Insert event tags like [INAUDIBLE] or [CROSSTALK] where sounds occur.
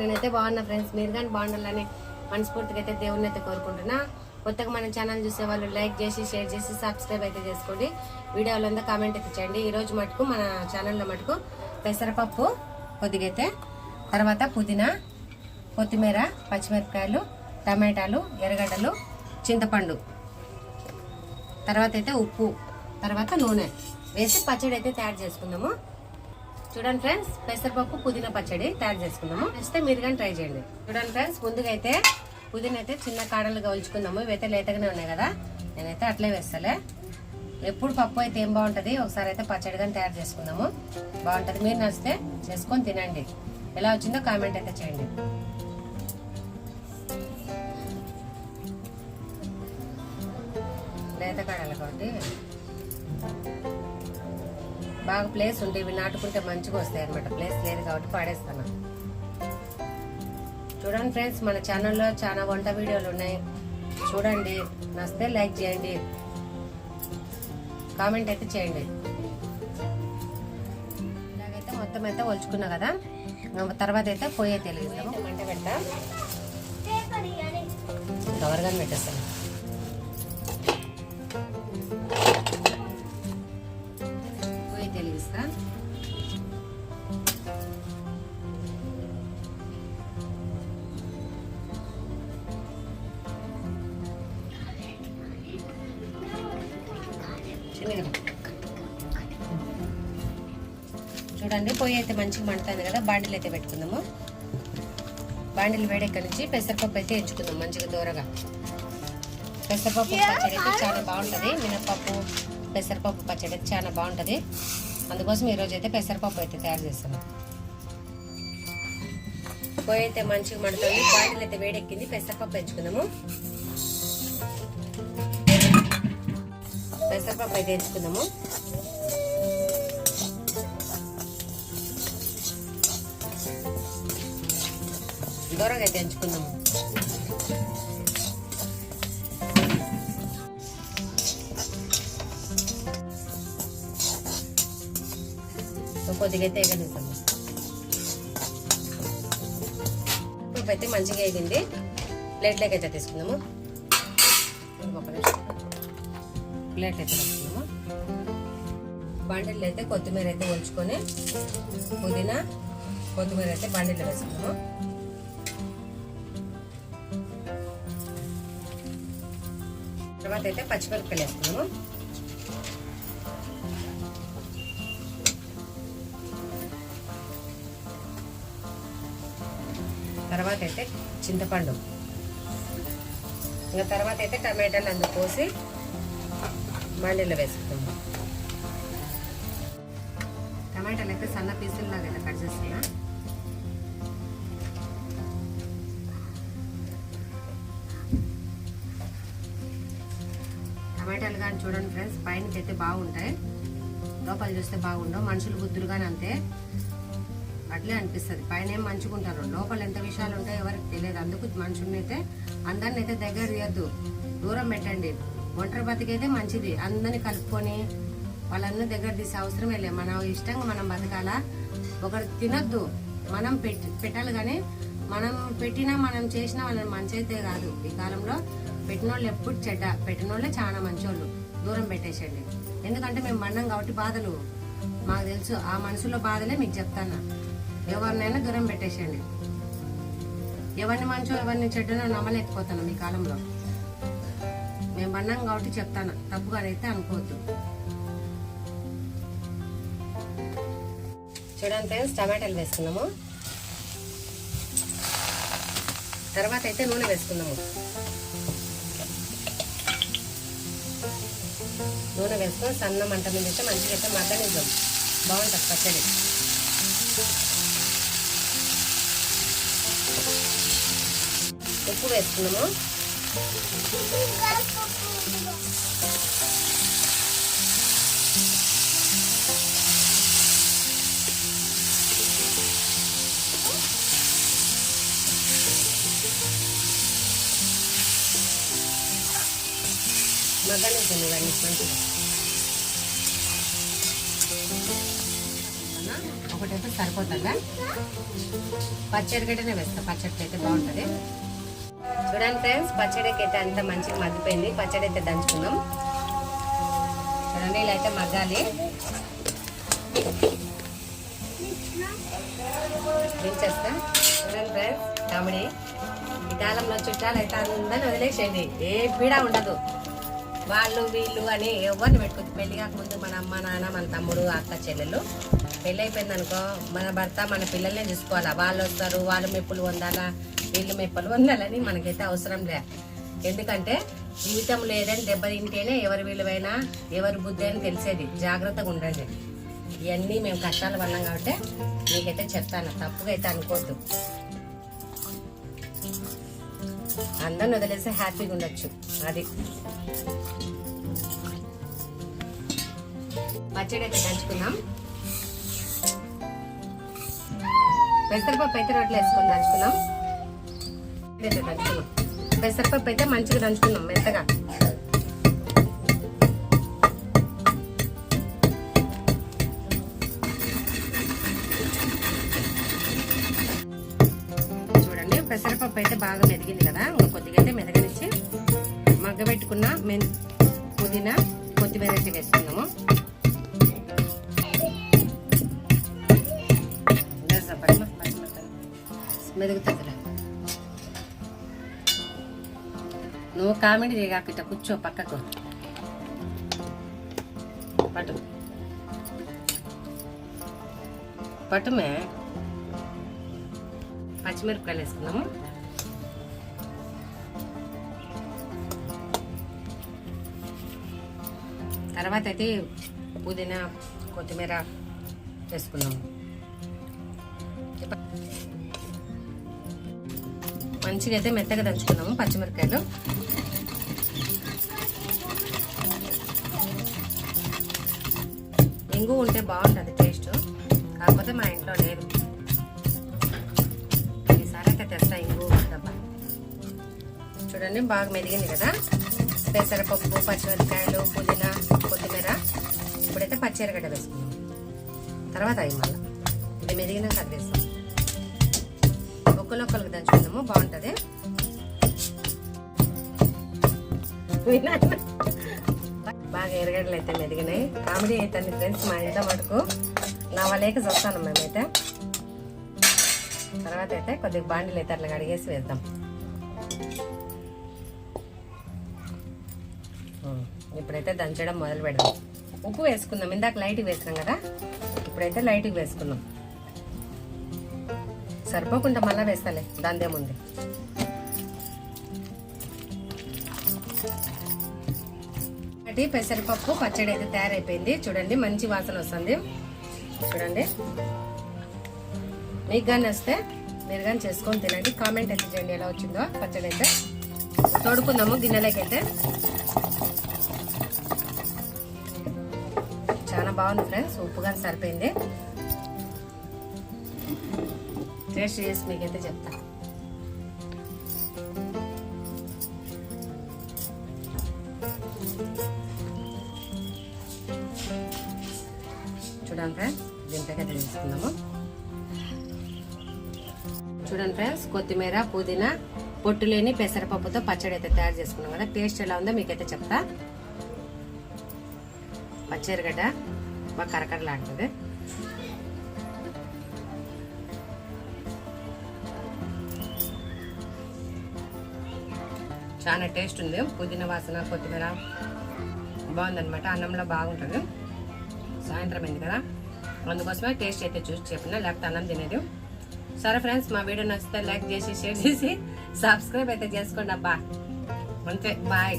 నేనైతే బాగున్నా ఫ్రెండ్స్. మీరు కానీ బాగుండాలని మనస్ఫూర్తిగా అయితే దేవుని అయితే కోరుకుంటున్నా. కొత్తగా మన ఛానల్ చూసే వాళ్ళు లైక్ చేసి షేర్ చేసి సబ్స్క్రైబ్ అయితే చేసుకోండి. వీడియోలో అంతా కామెంట్ అయితే చేయండి. ఈరోజు మటుకు మన ఛానల్లో మటుకు పెసరపప్పు కొద్దిగా అయితే తర్వాత పుదీనా కొత్తిమీర పచ్చిమిరపకాయలు టమాటాలు ఎర్రగడ్డలు చింతపండు తర్వాత అయితే ఉప్పు తర్వాత నూనె వేసి పచ్చడి అయితే తయారు చేసుకుందాము. చూడండి ఫ్రెండ్స్ పెసరపప్పు పుదీనా పచ్చడి తయారు చేసుకుందాము నెక్స్ట్ మీరు కానీ ట్రై చేయండి. చూడండి ఫ్రెండ్స్ ముందుగా అయితే పుదీనా అయితే చిన్న కాడలుగా ఉంచుకుందాము ఇవైతే లేతగానే ఉన్నాయి కదా. నేనైతే అట్లే వేస్తాలే. ఎప్పుడు పప్పు అయితే ఏం బాగుంటుంది ఒకసారి అయితే పచ్చడి కానీ తయారు చేసుకుందాము. బాగుంటుంది. మీరు నచ్చితే చేసుకొని తినండి. ఎలా వచ్చిందో కామెంట్ అయితే చేయండి. లేత కాడలు కాబట్టి. బాగా ప్లేస్ ఉంటే ఇవి నాటుకుంటే మంచిగా వస్తాయి అనమాట ప్లేస్ లేదు కాబట్టి పాడేస్తాను. చూడండి ఫ్రెండ్స్ మన ఛానల్లో చాలా వంట వీడియోలు ఉన్నాయి. చూడండి నచ్చితే లైక్ చేయండి. కామెంట్ అయితే చేయండి. ఇలాగైతే మొత్తం అయితే ఒలుచుకున్నా కదా? తర్వాత అయితే అయితే వెలిగిస్తాము మంట పెడతా కవర్గా పెట్టేస్తాను. చూడండి పొయ్యి అయితే మంచిగా మండుతుంది కదా బాండిలు అయితే పెట్టుకుందాము. బాండిలు వేడెక్కడి నుంచి పెసరపప్పు అయితే ఎంచుకుందాం మంచిగా దూరగా. పెసరపప్పు పచ్చడి అయితే చాలా బాగుంటుంది. మినపప్పు పెసరపప్పు పచ్చడి అయితే చాలా బాగుంటుంది. అందుకోసం ఈరోజు అయితే పెసరపప్పు అయితే తయారు చేస్తాను. పొయ్యి అయితే మంచిగా మండుతుంది. బాండిలు అయితే వేడెక్కింది. పెసరపప్పు ఎంచుకుందాము. పెసరపప్పు అయితే ఎంచుకుందాము దూరంగా అయితే ఎంచుకుందాము. కొద్దిగా అయితే ఎగనిస్తాము ఉప్పు అయితే మంచిగా వేగింది. ప్లేట్లోకి అయితే తీసుకుందాము. ఒక నిమిషం. ప్లేట్ అయితే పెట్టుకున్నాము బండిల్ అయితే కొత్తిమీర అయితే ఉంచుకొని పుదీనా కొత్తిమీర అయితే బండిల్లో వేసుకున్నాము తర్వాత అయితే పచ్చిమిరపకాయలు వేసుకున్నాము తర్వాత అయితే చింతపండు. ఇంకా తర్వాత అయితే టమాటాలు అందుకు పోసి మండీలో వేసుకుందాం. టమాటాలు అయితే సన్న పీసుల్లాగా అయితే కట్ చేస్తున్నా. టమాటాలు కానీ చూడండి ఫ్రెండ్స్ పైనకి అయితే బాగుంటాయి. లోపల చూస్తే బాగుండవు మనుషులు బుద్ధులు కానీ అంతే. అట్లే అనిపిస్తుంది. పైన ఏం మంచిగా ఉంటారు లోపల ఎంత విషయాలు ఉంటాయో ఎవరికి తెలియదు. అందుకు మనుషుల్ని అయితే అందరిని అయితే దగ్గర తీయద్దు. దూరం పెట్టండి. ఒంటరి బతికైతే మంచిది. అందరిని కలుపుకొని వాళ్ళందరినీ దగ్గర తీసే అవసరం లేదు మన ఇష్టంగా మనం బతకాలా? ఒకరు తినొద్దు. మనం పెట్టి పెట్టాలి కానీ మనం పెట్టినా మనం చేసినా వాళ్ళని మంచి అయితే కాదు. ఈ కాలంలో పెట్టిన వాళ్ళు ఎప్పుడు చెడ్డ పెట్టిన వాళ్ళే చాలా మంచోళ్ళు. దూరం పెట్టేసండి ఎందుకంటే మేము మన్నం కాబట్టి బాధలు. మాకు తెలుసు ఆ మనసులో బాధలే మీకు చెప్తాను. ఎవరినైనా దూరం పెట్టేసేయండి. ఎవరిని మంచో ఎవరిని చెడ్డనో నమ్మలేకపోతాను ఈ కాలంలో. మేము అన్నాం కాబట్టి చెప్తాను. తప్పుగా అయితే అనుకోవద్దు. చూడండి ఫ్రెండ్స్ టమాటాలు వేసుకున్నాము తర్వాత అయితే నూనె వేసుకున్నాము నూనె వేసుకొని సన్న మంట మీద అయితే మంచిగా అయితే మగ్గనిద్దాం. బాగుంటుంది పచ్చడి. ఉప్పు వేసుకున్నాము మగ్గనిద్దాం ఇవన్నీ మంచిగా ఒకటి అయితే సరిపోతుందా? పచ్చడి గడ్డనే వేస్తా పచ్చడికి అయితే బాగుంటుంది. చూడండి ఫ్రెండ్స్ పచ్చడికి అయితే అంత మంచిగా మగ్గిపోయింది. పచ్చడి అయితే దంచుకుందాం. చూడండి ఇలా అయితే మగ్గాలి. దించేస్తా చూడండి ఫ్రెండ్స్ కామెడీ. ఈ కాలంలో చుట్టాలు అయితే అందరిని వదిలేసేయండి. ఏ పీడ ఉండదు. వాళ్ళు వీళ్ళు అని ఎవరిని పెట్టుకోవచ్చు పెళ్ళి కాకముందు మన అమ్మ నాన్న మన తమ్ముడు అక్క చెల్లెలు. పెళ్ళి అయిపోయింది అనుకో మన భర్త మన పిల్లల్నే చూసుకోవాలా? వాళ్ళు వస్తారు వాళ్ళు మెప్పులు పొందాలా? వీళ్ళు మెప్పలు ఉండాలని మనకైతే అవసరం లే. ఎందుకంటే జీవితం లేదని దెబ్బతింటేనే ఎవరి విలువైనా ఎవరి బుద్ధి అని తెలిసేది. జాగ్రత్తగా ఉండండి. ఇవన్నీ మేము కష్టాలు పడినాం కాబట్టి మీకైతే చెప్తాను. తప్పుగా అయితే అనుకోవద్దు. అందరిని వదిలేసి హ్యాపీగా ఉండొచ్చు. అది. పచ్చడి అయితే దంచుకుందాం. పెసరపప్పు అయితే రొట్టెలు వేసుకొని దంచుకున్నాం ఇదైతే పెసరపప్పు అయితే మంచిగా దంచుకుందాం మెత్తగా. చూడండి పెసరపప్పు అయితే బాగా మెదిగింది కదా. ఇంకా కొద్దిగా అయితే మెదగనిచ్చి మగ్గబెట్టుకున్న మెన్ పుదీనా కొత్తిమీర అయితే వేసుకుందాము మెదుగుతుందిలే కామెడీ చేయగాక ఇట్లా కూర్చో పక్కకు పట్టు. పట్టుమే పచ్చిమిరపకాయలు వేసుకుందాము? తర్వాత అయితే పుదీనా కొత్తిమీర వేసుకున్నాము మంచిగా అయితే మెత్తగా దంచుకున్నాము పచ్చిమిరపకాయలు. ఇంగు ఉంటే బాగుంటుంది టేస్ట్. కాకపోతే మా ఇంట్లో లేదు. ఈసారి అయితే తెస్తా ఇంగు డబ్బా చూడండి బాగా మెదిగింది కదా. పెసరపప్పు పచ్చిమిరపకాయలు పుదీనా కొత్తిమీర. ఇప్పుడైతే పచ్చిరగడ్డ వేసుకున్నాం తర్వాత అవి మళ్ళీ. ఇది మెదిగినాక అది వేస్తాం ఒక్కలొక్కలకు దంచుకుందాము. బాగుంటుంది. బాగా ఎరగడలు అయితే మెదిగినాయి. కామెడీ అయితే ఫ్రెండ్స్ మా ఇంట్లో మటుకు నా చూస్తాను మేమైతే. తర్వాత అయితే కొద్దిగా బాండీలు అయితే అట్లా అడిగేసి వేద్దాం. ఇప్పుడైతే దంచడం మొదలు పెడదాం. ఉప్పు వేసుకుందాం. ఇందాక లైట్గా వేసినాం కదా? ఇప్పుడైతే లైట్గా వేసుకుందాం. సరిపోకుండా మళ్ళీ వేస్తాలే. దాందేముంది ఒకటి పెసరపప్పు పచ్చడి అయితే తయారైపోయింది. చూడండి మంచి వాసన వస్తుంది. చూడండి. మీకు కానీ వస్తే మీరు కానీ చేసుకొని తినండి. కామెంట్ అయితే చేయండి ఎలా వచ్చిందో పచ్చడి అయితే. తోడుకుందాము గిన్నెలకైతే. అయితే చాలా బాగుంది ఫ్రెండ్స్ ఉప్పు కానీ సరిపోయింది. టేస్ట్ చేసి మీకైతే చెప్తాను చూడండి ఫ్రెండ్స్ దీంట్లోకి అయితే చూడండి ఫ్రెండ్స్ కొత్తిమీర పుదీనా పొట్టు లేని పెసరపప్పుతో పచ్చడి అయితే తయారు చేసుకున్నాం కదా. టేస్ట్ ఎలా ఉందో మీకైతే చెప్తా. పచ్చెరగడ్డ బాగా కరకరలాడుతుంది చాలా టేస్ట్ ఉంది. పుదీనా వాసన కొత్తిమీర బాగుందనమాట అన్నంలో బాగుంటుంది. సాయంత్రం అయింది కదా. అందుకోసమే టేస్ట్ అయితే చూసి చెప్పిన లేకపోతే అన్నం తినేది. సరే ఫ్రెండ్స్ మా వీడియో నచ్చితే లైక్ చేసి షేర్ చేసి [LAUGHS] సబ్స్క్రైబ్ అయితే చేసుకోండి అబ్బా. అంతే బాయ్.